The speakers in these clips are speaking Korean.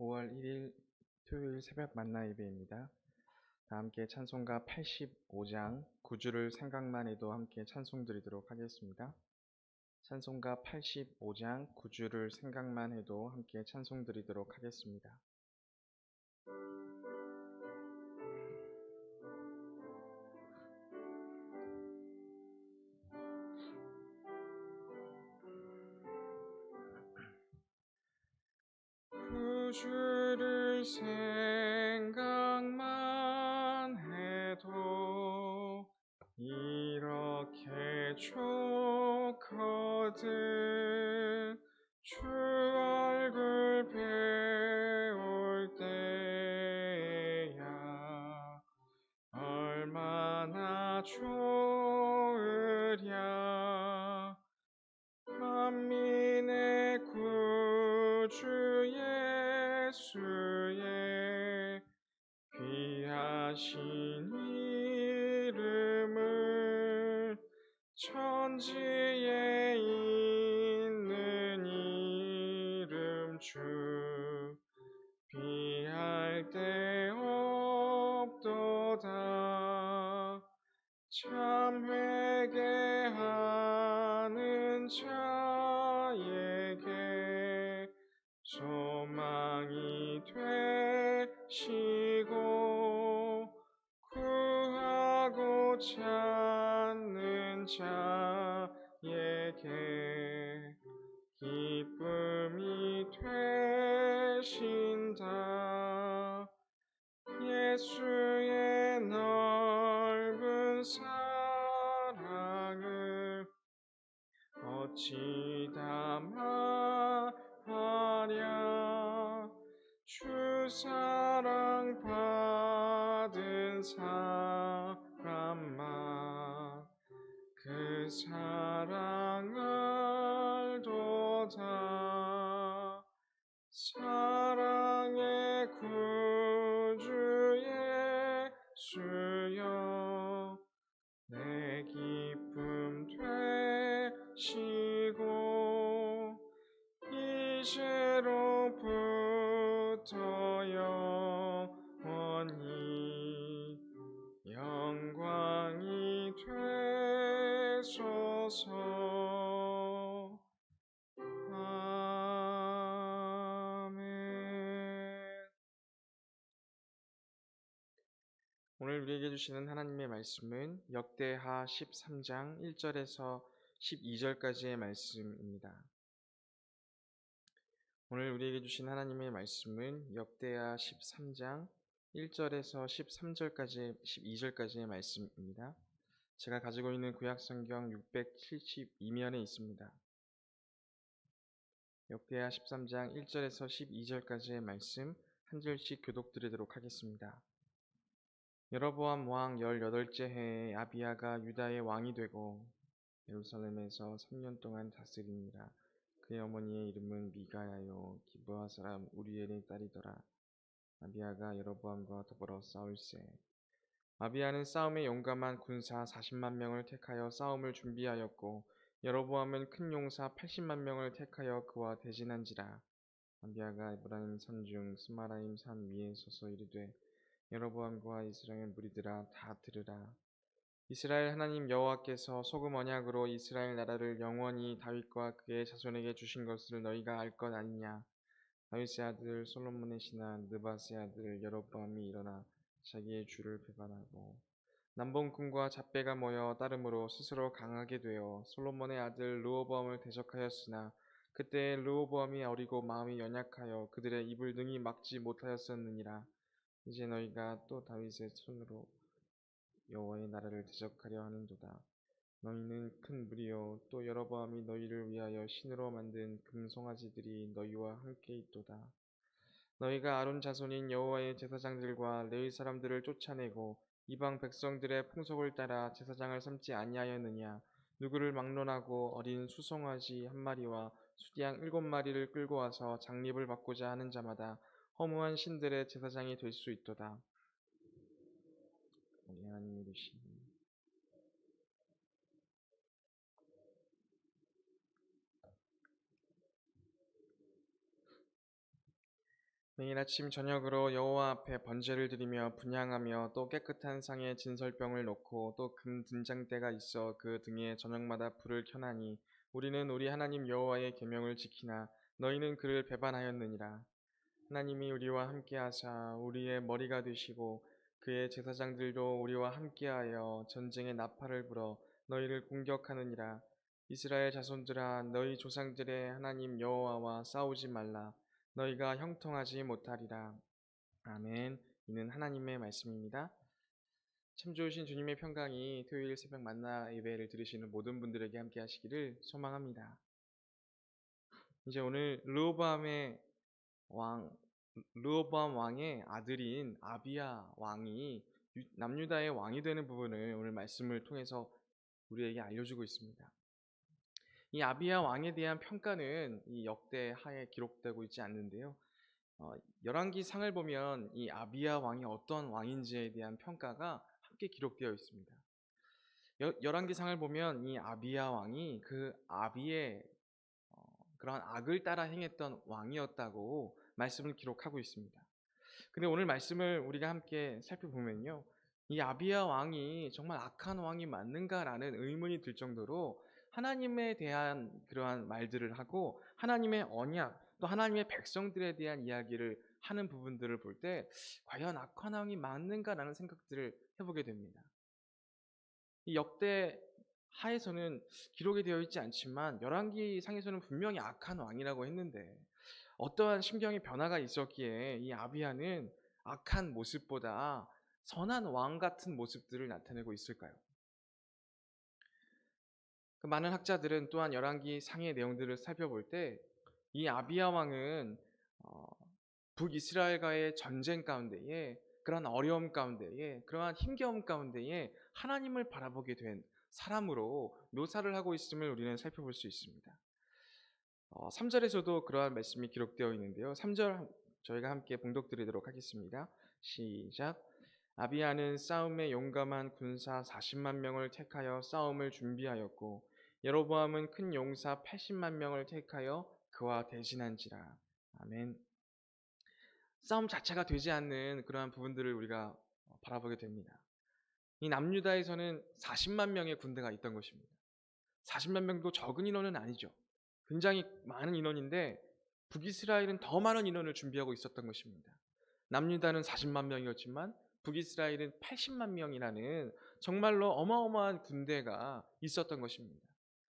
5월 1일 토요일 새벽 만나 예배입니다. 다 함께 찬송가 85장 구주를 생각만 해도 함께 찬송 드리도록 하겠습니다. 찬송가 85장 구주를 생각만 해도 함께 찬송 드리도록 하겠습니다. 이렇 구 예수여 내 기쁨 되시고 이제로부터 오늘 우리에게 주시는 하나님의 말씀은 역대하 13장 1절에서 12절까지의 말씀입니다. 오늘 우리에게 주신 하나님의 말씀은 역대하 13장 1절에서 13절까지 12절까지의 말씀입니다. 제가 가지고 있는 구약 성경 672면에 있습니다. 역대하 13장 1절에서 12절까지의 말씀 한 절씩 교독드리도록 하겠습니다. 여로보암 왕 18째 해에 아비야가 유다의 왕이 되고 예루살렘에서 3년 동안 다스리니라. 그의 어머니의 이름은 미가야요 기브아 사람 우리엘의 딸이더라. 아비야가 여로보암과 더불어 싸울세. 아비야는 싸움에 용감한 군사 40만 명을 택하여 싸움을 준비하였고 여로보암은 큰 용사 80만 명을 택하여 그와 대진한지라. 아비야가 에브라임 산중 스마라임 산 위에 서서 이르되 여로보암과 이스라엘 무리들아 다 들으라. 이스라엘 하나님 여호와께서 소금 언약으로 이스라엘 나라를 영원히 다윗과 그의 자손에게 주신 것을 너희가 알 것 아니냐. 다윗의 아들 솔로몬의 신하 느바스의 아들 여로보암이 일어나 자기의 주를 배반하고 남봉꾼과 잡배가 모여 따름으로 스스로 강하게 되어 솔로몬의 아들 르호보암을 대적하였으나 그때 르호보암이 어리고 마음이 연약하여 그들의 입을 능히 막지 못하였었느니라. 이제 너희가 또 다윗의 손으로 여호와의 나라를 대적하려 하는도다. 너희는 큰 무리요 또 여로보암이 너희를 위하여 신으로 만든 금송아지들이 너희와 함께 있도다. 너희가 아론 자손인 여호와의 제사장들과 레위 사람들을 쫓아내고 이방 백성들의 풍속을 따라 제사장을 삼지 아니하였느냐? 누구를 막론하고 어린 수송아지 한 마리와 수양 일곱 마리를 끌고 와서 장립을 받고자 하는 자마다 허무한 신들의 제사장이 될 수 있도다. 우리 하나님 이르시니 매일 아침 저녁으로 여호와 앞에 번제를 드리며 분향하며 또 깨끗한 상에 진설병을 놓고 또 금 등장대가 있어 그 등에 저녁마다 불을 켜나니 우리는 우리 하나님 여호와의 계명을 지키나 너희는 그를 배반하였느니라 하나님이 우리와 함께하사 우리의 머리가 되시고 그의 제사장들도 우리와 함께하여 전쟁의 나팔을 불어 너희를 공격하느니라 이스라엘 자손들아 너희 조상들의 하나님 여호와와 싸우지 말라 너희가 형통하지 못하리라. 아멘. 이는 하나님의 말씀입니다. 참 좋으신 주님의 평강이 토요일 새벽 만나 예배를 들으시는 모든 분들에게 함께 하시기를 소망합니다. 이제 오늘 르호보암의 왕 르호보암 왕의 아들인 아비야 왕이 남유다의 왕이 되는 부분을 오늘 말씀을 통해서 우리에게 알려주고 있습니다. 이 아비야 왕에 대한 평가는 이 역대 하에 기록되고 있지 않는데요. 어, 열왕기 상을 보면 이 아비야 왕이 어떤 왕인지에 대한 평가가 함께 기록되어 있습니다. 여, 열왕기 상을 보면 이 아비야 왕이 그 아비의 어, 그런 악을 따라 행했던 왕이었다고 말씀을 기록하고 있습니다. 근데 오늘 말씀을 우리가 함께 살펴보면요. 이 아비야 왕이 정말 악한 왕이 맞는가라는 의문이 들 정도로 하나님에 대한 그러한 말들을 하고 하나님의 언약 또 하나님의 백성들에 대한 이야기를 하는 부분들을 볼 때 과연 악한 왕이 맞는가라는 생각들을 해보게 됩니다. 이 역대 하에서는 기록이 되어 있지 않지만 열왕기 상에서는 분명히 악한 왕이라고 했는데 어떠한 심경의 변화가 있었기에 이 아비아는 악한 모습보다 선한 왕 같은 모습들을 나타내고 있을까요? 그 많은 학자들은 또한 열왕기 상의 내용들을 살펴볼 때 이 아비야 왕은 어, 북이스라엘과의 전쟁 가운데에 그러한 어려움 가운데에 그러한 힘겨움 가운데에 하나님을 바라보게 된 사람으로 묘사를 하고 있음을 우리는 살펴볼 수 있습니다. 어, 3절에서도 그러한 말씀이 기록되어 있는데요. 3절 저희가 함께 봉독드리도록 하겠습니다. 시작. 아비야는 싸움에 용감한 군사 40만 명을 택하여 싸움을 준비하였고 여로보암은 큰 용사 80만 명을 택하여 그와 대신한지라. 아멘. 싸움 자체가 되지 않는 그러한 부분들을 우리가 바라보게 됩니다. 이 남유다에서는 40만 명의 군대가 있던 것입니다. 40만 명도 적은 인원은 아니죠. 굉장히 많은 인원인데 북이스라엘은 더 많은 인원을 준비하고 있었던 것입니다. 남유다는 40만 명이었지만 북이스라엘은 80만 명이라는 정말로 어마어마한 군대가 있었던 것입니다.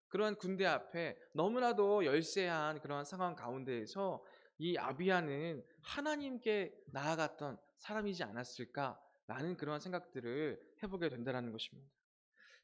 그러한 군대 앞에 너무나도 열세한 그러한 상황 가운데에서 이 아비아는 하나님께 나아갔던 사람이지 않았을까라는 그러한 생각들을 해보게 된다는 것입니다.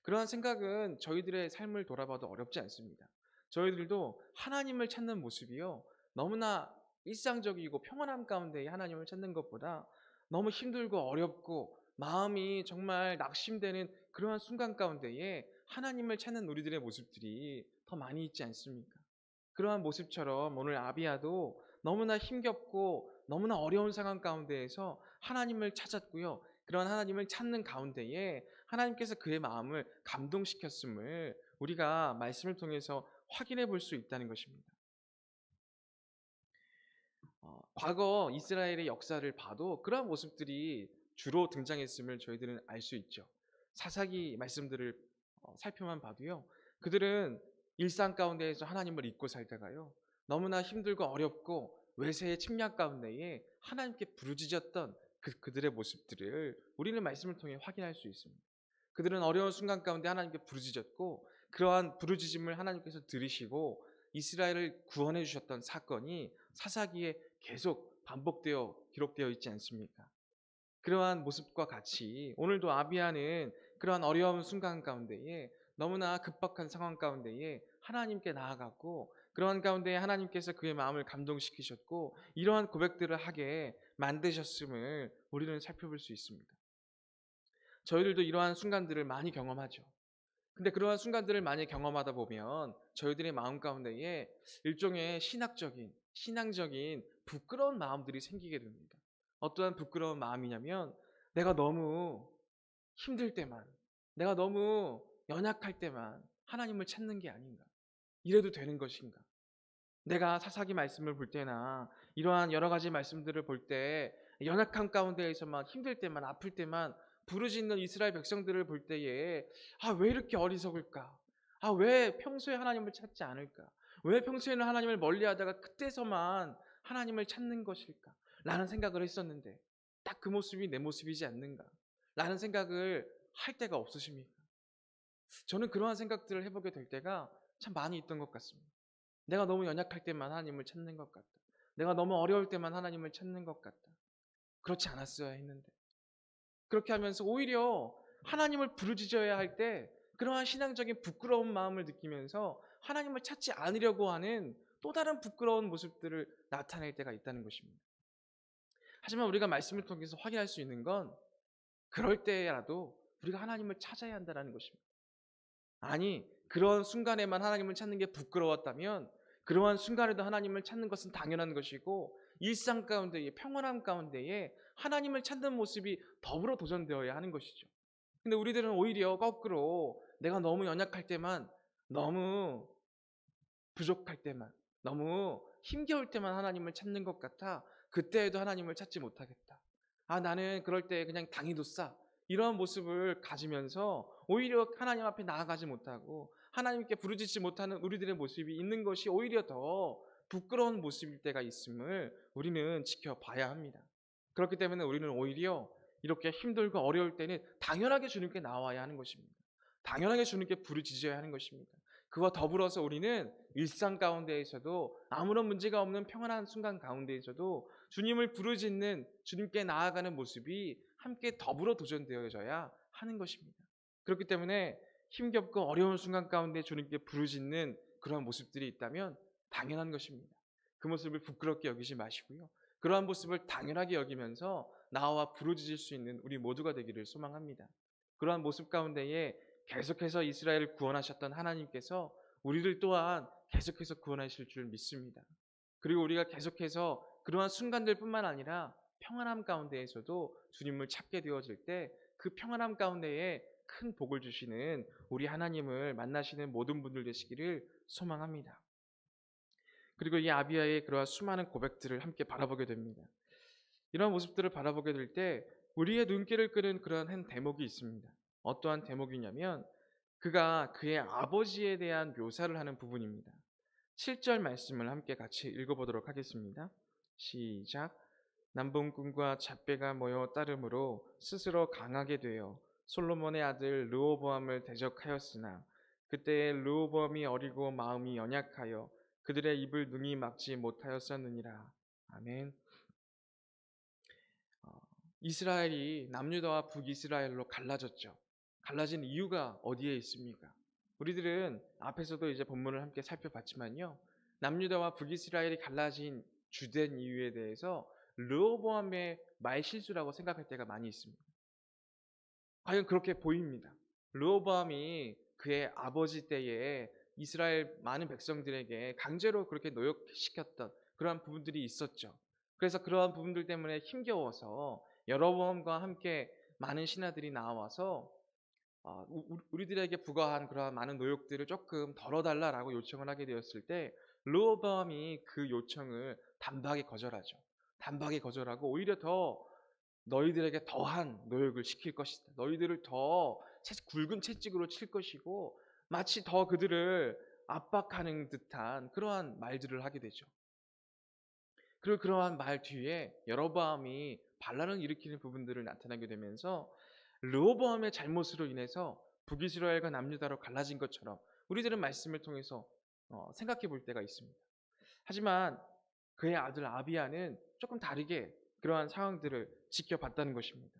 그러한 생각은 저희들의 삶을 돌아봐도 어렵지 않습니다. 저희들도 하나님을 찾는 모습이요. 너무나 일상적이고 평안함 가운데 하나님을 찾는 것보다 너무 힘들고 어렵고 마음이 정말 낙심되는 그러한 순간 가운데에 하나님을 찾는 우리들의 모습들이 더 많이 있지 않습니까? 그러한 모습처럼 오늘 아비아도 너무나 힘겹고 너무나 어려운 상황 가운데에서 하나님을 찾았고요. 그런 하나님을 찾는 가운데에 하나님께서 그의 마음을 감동시켰음을 우리가 말씀을 통해서 확인해 볼 수 있다는 것입니다. 어, 과거 이스라엘의 역사를 봐도 그러한 모습들이 주로 등장했음을 저희들은 알 수 있죠. 사사기 말씀들을 어, 살펴만 봐도요. 그들은 일상 가운데에서 하나님을 잊고 살다가요. 너무나 힘들고 어렵고 외세의 침략 가운데에 하나님께 부르짖었던 그, 그들의 모습들을 우리는 말씀을 통해 확인할 수 있습니다. 그들은 어려운 순간 가운데 하나님께 부르짖었고 그러한 부르짖음을 하나님께서 들으시고 이스라엘을 구원해 주셨던 사건이 사사기에 계속 반복되어 기록되어 있지 않습니까? 그러한 모습과 같이 오늘도 아비아는 그러한 어려운 순간 가운데에 너무나 급박한 상황 가운데에 하나님께 나아갔고 그러한 가운데 하나님께서 그의 마음을 감동시키셨고 이러한 고백들을 하게 만드셨음을 우리는 살펴볼 수 있습니다. 저희들도 이러한 순간들을 많이 경험하죠. 근데 그러한 순간들을 많이 경험하다 보면 저희들의 마음 가운데에 일종의 신학적인, 신앙적인 부끄러운 마음들이 생기게 됩니다. 어떠한 부끄러운 마음이냐면 내가 너무 힘들 때만, 내가 너무 연약할 때만 하나님을 찾는 게 아닌가. 이래도 되는 것인가. 내가 사사기 말씀을 볼 때나 이러한 여러 가지 말씀들을 볼 때 연약함 가운데에서만 힘들 때만 아플 때만 부르짖는 이스라엘 백성들을 볼 때에 아 왜 이렇게 어리석을까? 아 왜 평소에 하나님을 찾지 않을까? 왜 평소에는 하나님을 멀리하다가 그때서만 하나님을 찾는 것일까? 라는 생각을 했었는데 딱 그 모습이 내 모습이지 않는가? 라는 생각을 할 때가 없으십니까? 저는 그러한 생각들을 해보게 될 때가 참 많이 있던 것 같습니다. 내가 너무 연약할 때만 하나님을 찾는 것 같다. 내가 너무 어려울 때만 하나님을 찾는 것 같다. 그렇지 않았어야 했는데. 그렇게 하면서 오히려 하나님을 부르짖어야 할 때 그러한 신앙적인 부끄러운 마음을 느끼면서 하나님을 찾지 않으려고 하는 또 다른 부끄러운 모습들을 나타낼 때가 있다는 것입니다. 하지만 우리가 말씀을 통해서 확인할 수 있는 건 그럴 때라도 우리가 하나님을 찾아야 한다는 것입니다. 아니, 그런 순간에만 하나님을 찾는 게 부끄러웠다면 그러한 순간에도 하나님을 찾는 것은 당연한 것이고 일상 가운데에 평온함 가운데에 하나님을 찾는 모습이 더불어 도전되어야 하는 것이죠. 근데 우리들은 오히려 거꾸로 내가 너무 연약할 때만 너무 부족할 때만 너무 힘겨울 때만 하나님을 찾는 것 같아 그때에도 하나님을 찾지 못하겠다. 아 나는 그럴 때 그냥 당이도 싸 이런 모습을 가지면서 오히려 하나님 앞에 나아가지 못하고 하나님께 부르짖지 못하는 우리들의 모습이 있는 것이 오히려 더 부끄러운 모습일 때가 있음을 우리는 지켜봐야 합니다. 그렇기 때문에 우리는 오히려 이렇게 힘들고 어려울 때는 당연하게 주님께 나와야 하는 것입니다. 당연하게 주님께 부르짖어야 하는 것입니다. 그와 더불어서 우리는 일상 가운데에서도 아무런 문제가 없는 평안한 순간 가운데에서도 주님을 부르짖는 주님께 나아가는 모습이 함께 더불어 도전되어져야 하는 것입니다. 그렇기 때문에 힘겹고 어려운 순간 가운데 주님께 부르짖는 그러한 모습들이 있다면 당연한 것입니다. 그 모습을 부끄럽게 여기지 마시고요. 그러한 모습을 당연하게 여기면서 나와 부르짖을 수 있는 우리 모두가 되기를 소망합니다. 그러한 모습 가운데에 계속해서 이스라엘을 구원하셨던 하나님께서 우리를 또한 계속해서 구원하실 줄 믿습니다. 그리고 우리가 계속해서 그러한 순간들뿐만 아니라 평안함 가운데에서도 주님을 찾게 되어질 때 그 평안함 가운데에 큰 복을 주시는 우리 하나님을 만나시는 모든 분들 되시기를 소망합니다. 그리고 이 아비아의 그러한 수많은 고백들을 함께 바라보게 됩니다. 이러한 모습들을 바라보게 될 때 우리의 눈길을 끄는 그러한 한 대목이 있습니다. 어떠한 대목이냐면 그가 그의 아버지에 대한 묘사를 하는 부분입니다. 7절 말씀을 함께 같이 읽어보도록 하겠습니다. 시작. 남봉꾼과 잡배가 모여 따름으로 스스로 강하게 되어 솔로몬의 아들 르호보암을 대적하였으나 그때에 르호보암이 어리고 마음이 연약하여 그들의 입을 능히 막지 못하였었느니라. 아멘. 어, 이스라엘이 남유다와 북이스라엘로 갈라졌죠. 갈라진 이유가 어디에 있습니까? 우리들은 앞에서도 이제 본문을 함께 살펴봤지만요. 남유다와 북이스라엘이 갈라진 주된 이유에 대해서 르호보암의 말실수라고 생각할 때가 많이 있습니다. 과연 그렇게 보입니다. 르호보암이 그의 아버지 때에 이스라엘 많은 백성들에게 강제로 그렇게 노역시켰던 그러한 부분들이 있었죠. 그래서 그러한 부분들 때문에 힘겨워서 여러보암과 함께 많은 신하들이 나와서 어, 우리들에게 부과한 그러한 많은 노역들을 조금 덜어달라라고 요청을 하게 되었을 때 르호보암이 그 요청을 단박에 거절하죠. 단박에 거절하고 오히려 더 너희들에게 더한 노역을 시킬 것이다. 너희들을 더 굵은 채찍으로 칠 것이고 마치 더 그들을 압박하는 듯한 그러한 말들을 하게 되죠. 그리고 그러한 말 뒤에 여로보암이 반란을 일으키는 부분들을 나타나게 되면서 르호보암의 잘못으로 인해서 북이스라엘과 남유다로 갈라진 것처럼 우리들은 말씀을 통해서 어, 생각해 볼 때가 있습니다. 하지만 그의 아들 아비아는 조금 다르게 그러한 상황들을 지켜봤다는 것입니다.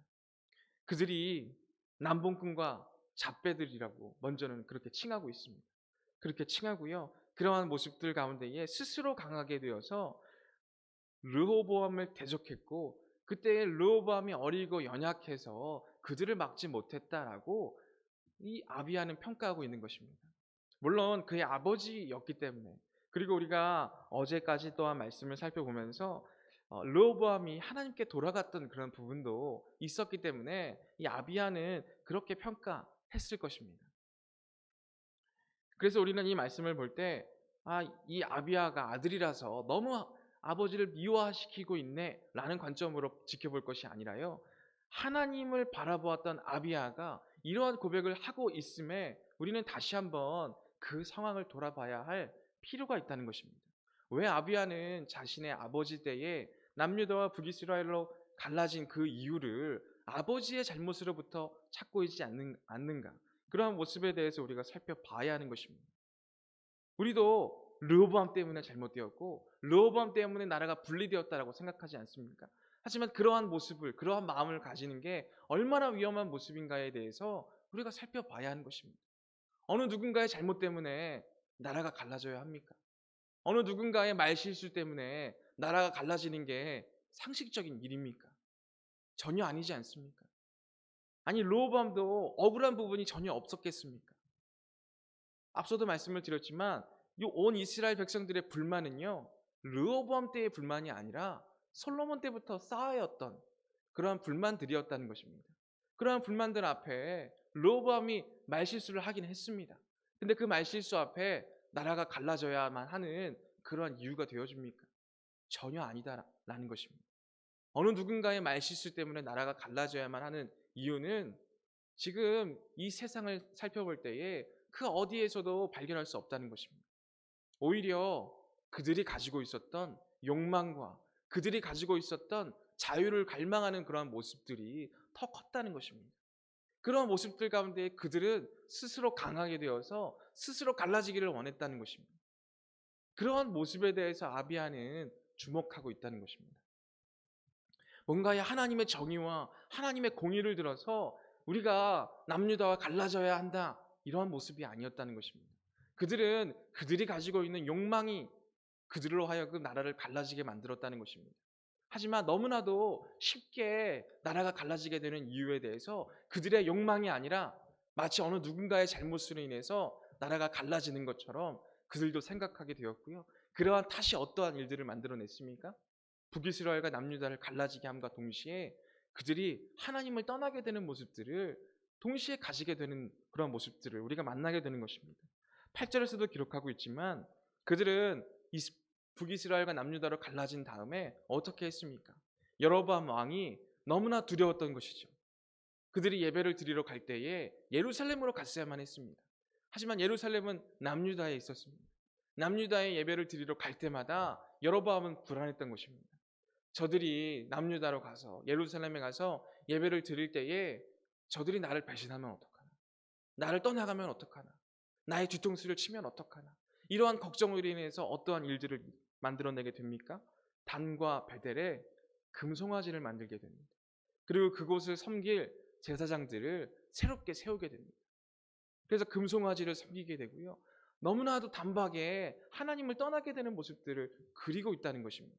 그들이 남봉꾼과 잡배들이라고 먼저는 그렇게 칭하고 있습니다. 그렇게 칭하고요. 그러한 모습들 가운데에 스스로 강하게 되어서 르호보암을 대적했고 그때 르호보암이 어리고 연약해서 그들을 막지 못했다라고 이 아비아는 평가하고 있는 것입니다. 물론 그의 아버지였기 때문에 그리고 우리가 어제까지 또한 말씀을 살펴보면서 어, 르호보암이 하나님께 돌아갔던 그런 부분도 있었기 때문에 이 아비아는 그렇게 평가 했을 것입니다. 그래서 우리는 이 말씀을 볼 때, 아, 이 아비아가 아들이라서 너무 아버지를 미화시키고 있네 라는 관점으로 지켜볼 것이 아니라요. 하나님을 바라보았던 아비아가 이러한 고백을 하고 있음에 우리는 다시 한번 그 상황을 돌아봐야 할 필요가 있다는 것입니다. 왜 아비아는 자신의 아버지 때에 남유다와 북이스라엘로 갈라진 그 이유를 아버지의 잘못으로부터 찾고 있지 않는, 않는가? 그러한 모습에 대해서 우리가 살펴봐야 하는 것입니다. 우리도 르호보암 때문에 잘못되었고 르호보암 때문에 나라가 분리되었다라고 생각하지 않습니까? 하지만 그러한 모습을 그러한 마음을 가지는 게 얼마나 위험한 모습인가에 대해서 우리가 살펴봐야 하는 것입니다. 어느 누군가의 잘못 때문에 나라가 갈라져야 합니까? 어느 누군가의 말실수 때문에 나라가 갈라지는 게 상식적인 일입니까? 전혀 아니지 않습니까? 아니 로호밤도 억울한 부분이 전혀 없었겠습니까? 앞서도 말씀을 드렸지만 이 온 이스라엘 백성들의 불만은요 르호보암 때의 불만이 아니라 솔로몬 때부터 쌓여왔던 그러한 불만들이었다는 것입니다. 그러한 불만들 앞에 르호보암이 말실수를 하긴 했습니다. 근데 그 말실수 앞에 나라가 갈라져야만 하는 그러한 이유가 되어줍니까? 전혀 아니다라는 것입니다. 어느 누군가의 말실수 때문에 나라가 갈라져야만 하는 이유는 지금 이 세상을 살펴볼 때에 그 어디에서도 발견할 수 없다는 것입니다. 오히려 그들이 가지고 있었던 욕망과 그들이 가지고 있었던 자유를 갈망하는 그러한 모습들이 더 컸다는 것입니다. 그런 모습들 가운데 그들은 스스로 강하게 되어서 스스로 갈라지기를 원했다는 것입니다. 그러한 모습에 대해서 아비아는 주목하고 있다는 것입니다. 뭔가의 하나님의 정의와 하나님의 공의를 들어서 우리가 남유다와 갈라져야 한다 이러한 모습이 아니었다는 것입니다. 그들은 그들이 가지고 있는 욕망이 그들로 하여금 나라를 갈라지게 만들었다는 것입니다. 하지만 너무나도 쉽게 나라가 갈라지게 되는 이유에 대해서 그들의 욕망이 아니라 마치 어느 누군가의 잘못으로 인해서 나라가 갈라지는 것처럼 그들도 생각하게 되었고요. 그러한 탓이 어떠한 일들을 만들어냈습니까? 북이스라엘과 남유다를 갈라지게 함과 동시에 그들이 하나님을 떠나게 되는 모습들을 동시에 가지게 되는 그런 모습들을 우리가 만나게 되는 것입니다. 8절에서도 기록하고 있지만 그들은 북이스라엘과 남유다로 갈라진 다음에 어떻게 했습니까? 여로보암 왕이 너무나 두려웠던 것이죠. 그들이 예배를 드리러 갈 때에 예루살렘으로 갔어야만 했습니다. 하지만 예루살렘은 남유다에 있었습니다. 남유다에 예배를 드리러 갈 때마다 여로보암은 불안했던 것입니다. 저들이 남유다로 가서 예루살렘에 가서 예배를 드릴 때에 저들이 나를 배신하면 어떡하나? 나를 떠나가면 어떡하나? 나의 뒤통수를 치면 어떡하나? 이러한 걱정으로 인해서 어떠한 일들을 만들어내게 됩니까? 단과 베델에 금송아지를 만들게 됩니다. 그리고 그곳을 섬길 제사장들을 새롭게 세우게 됩니다. 그래서 금송아지를 섬기게 되고요. 너무나도 단박에 하나님을 떠나게 되는 모습들을 그리고 있다는 것입니다.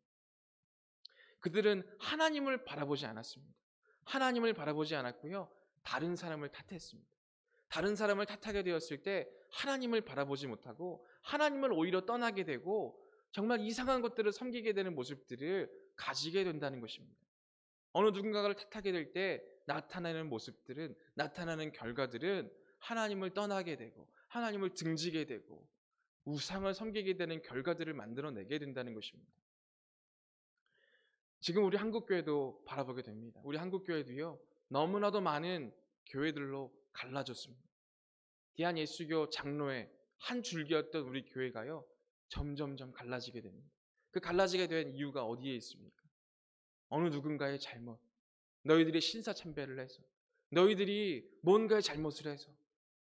그들은 하나님을 바라보지 않았습니다. 하나님을 바라보지 않았고요. 다른 사람을 탓했습니다. 다른 사람을 탓하게 되었을 때 하나님을 바라보지 못하고 하나님을 오히려 떠나게 되고 정말 이상한 것들을 섬기게 되는 모습들을 가지게 된다는 것입니다. 어느 누군가를 탓하게 될 때 나타나는 모습들은 나타나는 결과들은 하나님을 떠나게 되고 하나님을 등지게 되고 우상을 섬기게 되는 결과들을 만들어내게 된다는 것입니다. 지금 우리 한국교회도 바라보게 됩니다. 우리 한국교회도요, 너무나도 많은 교회들로 갈라졌습니다. 대한예수교 장로의 한 줄기였던 우리 교회가요, 점점점 갈라지게 됩니다. 그 갈라지게 된 이유가 어디에 있습니까? 어느 누군가의 잘못, 너희들이 신사참배를 해서, 너희들이 뭔가의 잘못을 해서,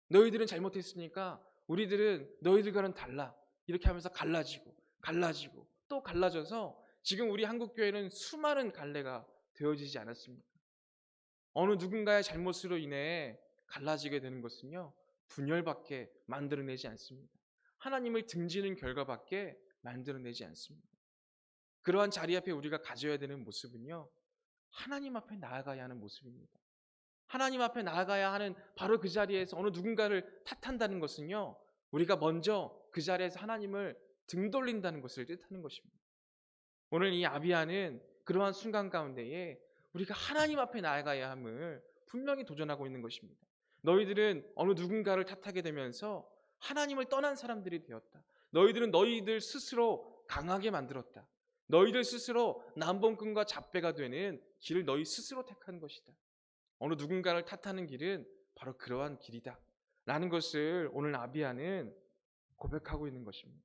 너희들은 잘못했으니까 우리들은 너희들과는 달라. 이렇게 하면서 갈라지고, 갈라지고, 또 갈라져서 지금 우리 한국 교회는 수많은 갈래가 되어지지 않았습니까? 어느 누군가의 잘못으로 인해 갈라지게 되는 것은요, 분열밖에 만들어내지 않습니다. 하나님을 등지는 결과밖에 만들어내지 않습니다. 그러한 자리 앞에 우리가 가져야 되는 모습은요, 하나님 앞에 나아가야 하는 모습입니다. 하나님 앞에 나아가야 하는 바로 그 자리에서 어느 누군가를 탓한다는 것은요, 우리가 먼저 그 자리에서 하나님을 등 돌린다는 것을 뜻하는 것입니다. 오늘 이 아비아는 그러한 순간 가운데에 우리가 하나님 앞에 나아가야 함을 분명히 도전하고 있는 것입니다. 너희들은 어느 누군가를 탓하게 되면서 하나님을 떠난 사람들이 되었다. 너희들은 너희들 스스로 강하게 만들었다. 너희들 스스로 남봉꾼과 잡배가 되는 길을 너희 스스로 택한 것이다. 어느 누군가를 탓하는 길은 바로 그러한 길이다. 라는 것을 오늘 아비아는 고백하고 있는 것입니다.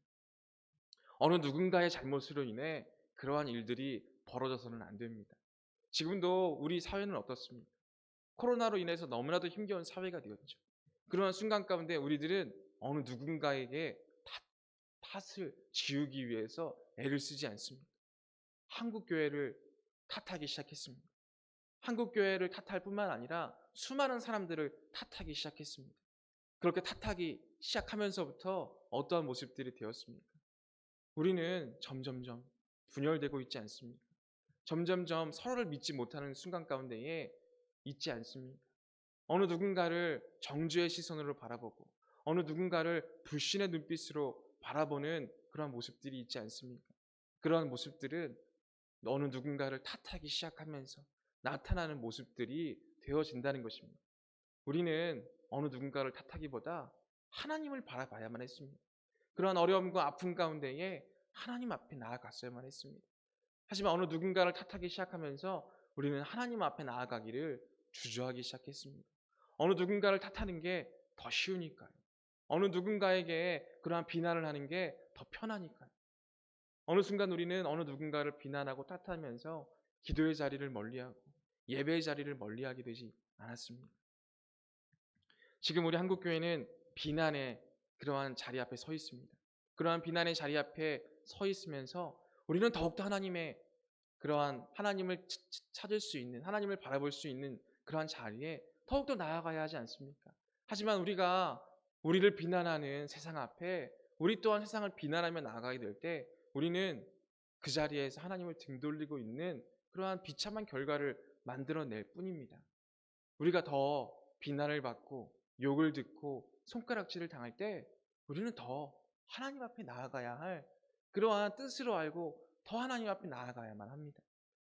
어느 누군가의 잘못으로 인해 그러한 일들이 벌어져서는 안 됩니다. 지금도 우리 사회는 어떻습니까? 코로나로 인해서 너무나도 힘겨운 사회가 되었죠. 그러한 순간 가운데 우리들은 어느 누군가에게 탓, 탓을 지우기 위해서 애를 쓰지 않습니다. 한국 교회를 탓하기 시작했습니다. 한국 교회를 탓할 뿐만 아니라 수많은 사람들을 탓하기 시작했습니다. 그렇게 탓하기 시작하면서부터 어떠한 모습들이 되었습니까? 우리는 점점점 분열되고 있지 않습니까? 점점점 서로를 믿지 못하는 순간 가운데에 있지 않습니까? 어느 누군가를 정죄의 시선으로 바라보고 어느 누군가를 불신의 눈빛으로 바라보는 그런 모습들이 있지 않습니까? 그러한 모습들은 어느 누군가를 탓하기 시작하면서 나타나는 모습들이 되어진다는 것입니다. 우리는 어느 누군가를 탓하기보다 하나님을 바라봐야만 했습니다. 그러한 어려움과 아픔 가운데에 하나님 앞에 나아갔어야만 했습니다. 하지만 어느 누군가를 탓하기 시작하면서 우리는 하나님 앞에 나아가기를 주저하기 시작했습니다. 어느 누군가를 탓하는 게 더 쉬우니까요. 어느 누군가에게 그러한 비난을 하는 게 더 편하니까요. 어느 순간 우리는 어느 누군가를 비난하고 탓하면서 기도의 자리를 멀리하고 예배의 자리를 멀리하게 되지 않았습니다. 지금 우리 한국 교회는 비난의 그러한 자리 앞에 서 있습니다. 그러한 비난의 자리 앞에 서 있으면서 우리는 더욱더 하나님의 그러한 하나님을 찾을 수 있는 하나님을 바라볼 수 있는 그러한 자리에 더욱더 나아가야 하지 않습니까? 하지만 우리가 우리를 비난하는 세상 앞에 우리 또한 세상을 비난하며 나아가게 될 때 우리는 그 자리에서 하나님을 등 돌리고 있는 그러한 비참한 결과를 만들어낼 뿐입니다. 우리가 더 비난을 받고 욕을 듣고 손가락질을 당할 때 우리는 더 하나님 앞에 나아가야 할 그러한 뜻으로 알고 더 하나님 앞에 나아가야만 합니다.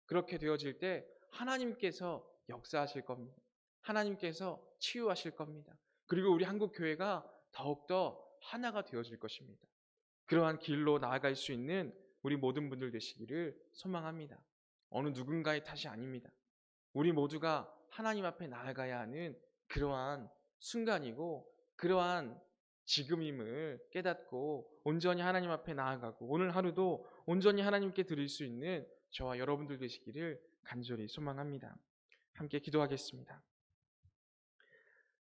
그렇게 되어질 때 하나님께서 역사하실 겁니다. 하나님께서 치유하실 겁니다. 그리고 우리 한국 교회가 더욱더 하나가 되어질 것입니다. 그러한 길로 나아갈 수 있는 우리 모든 분들 되시기를 소망합니다. 어느 누군가의 탓이 아닙니다. 우리 모두가 하나님 앞에 나아가야 하는 그러한 순간이고 그러한 지금임을 깨닫고 온전히 하나님 앞에 나아가고 오늘 하루도 온전히 하나님께 드릴 수 있는 저와 여러분들 되시기를 간절히 소망합니다. 함께 기도하겠습니다.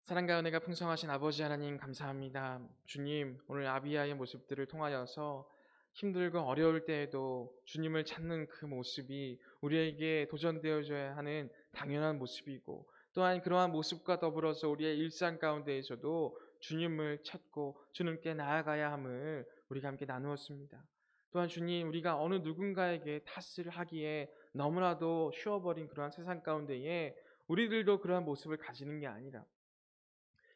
사랑과 은혜가 풍성하신 아버지 하나님 감사합니다. 주님 오늘 아비아의 모습들을 통하여서 힘들고 어려울 때에도 주님을 찾는 그 모습이 우리에게 도전되어져야 하는 당연한 모습이고 또한 그러한 모습과 더불어서 우리의 일상 가운데에서도 주님을 찾고 주님께 나아가야 함을 우리가 함께 나누었습니다. 또한 주님 우리가 어느 누군가에게 탓을 하기에 너무나도 쉬워버린 그러한 세상 가운데에 우리들도 그러한 모습을 가지는 게 아니라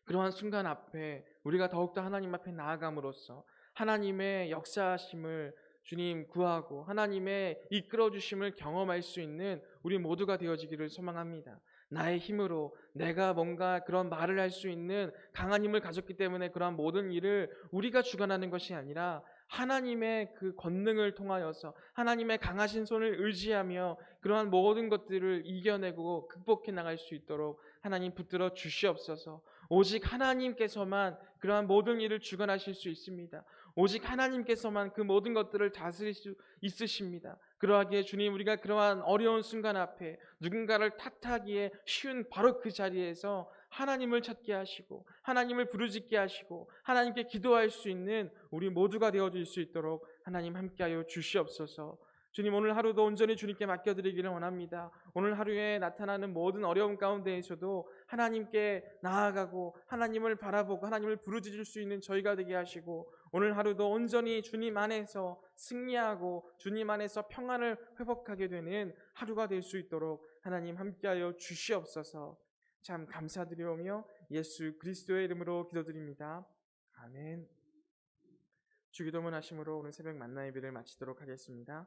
그러한 순간 앞에 우리가 더욱더 하나님 앞에 나아감으로써 하나님의 역사하심을 주님 구하고 하나님의 이끌어 주심을 경험할 수 있는 우리 모두가 되어지기를 소망합니다. 나의 힘으로 내가 뭔가 그런 말을 할 수 있는 강한 힘을 가졌기 때문에 그러한 모든 일을 우리가 주관하는 것이 아니라 하나님의 그 권능을 통하여서 하나님의 강하신 손을 의지하며 그러한 모든 것들을 이겨내고 극복해 나갈 수 있도록 하나님 붙들어 주시옵소서. 오직 하나님께서만 그러한 모든 일을 주관하실 수 있습니다. 오직 하나님께서만 그 모든 것들을 다스릴 수 있으십니다. 그러하기에 주님 우리가 그러한 어려운 순간 앞에 누군가를 탓하기에 쉬운 바로 그 자리에서 하나님을 찾게 하시고 하나님을 부르짖게 하시고 하나님께 기도할 수 있는 우리 모두가 되어 질 수 있도록 하나님 함께하여 주시옵소서. 주님 오늘 하루도 온전히 주님께 맡겨드리기를 원합니다. 오늘 하루에 나타나는 모든 어려움 가운데에서도 하나님께 나아가고 하나님을 바라보고 하나님을 부르짖을 수 있는 저희가 되게 하시고 오늘 하루도 온전히 주님 안에서 승리하고 주님 안에서 평안을 회복하게 되는 하루가 될 수 있도록 하나님 함께하여 주시옵소서. 참 감사드리오며 예수 그리스도의 이름으로 기도드립니다. 아멘. 주기도문 하심으로 오늘 새벽 만나 예배를 마치도록 하겠습니다.